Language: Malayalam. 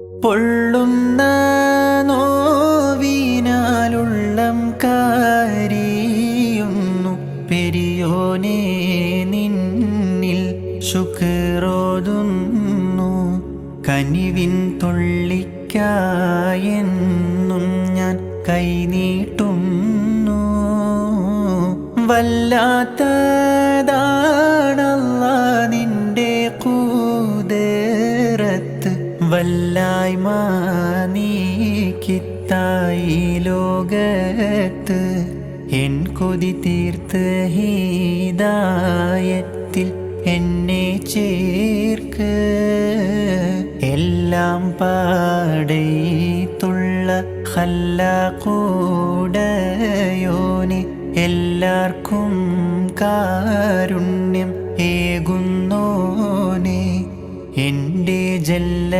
പൊള്ളുന്ന നോവിനാലുള്ളം കാരിയുന്നു പെരിയോനെ നിന്നിൽ ശുക്രോതുന്നു. കനിവിൻ തൊള്ളിക്കായെന്നും ഞാൻ കൈനീട്ടുന്നു. വല്ലാത്തതാണല്ല വല്ലായ്മ നീക്കിത്തായി ലോകത്ത് എൻ കൊതി തീർത്ത് ഹീതായത്തിൽ എന്നെ ചേർക്ക്. എല്ലാം പാടത്തുള്ള ഹല്ല കൂടയോനി എല്ലാവർക്കും കാരുണ്യം എന്റെ ജല്ല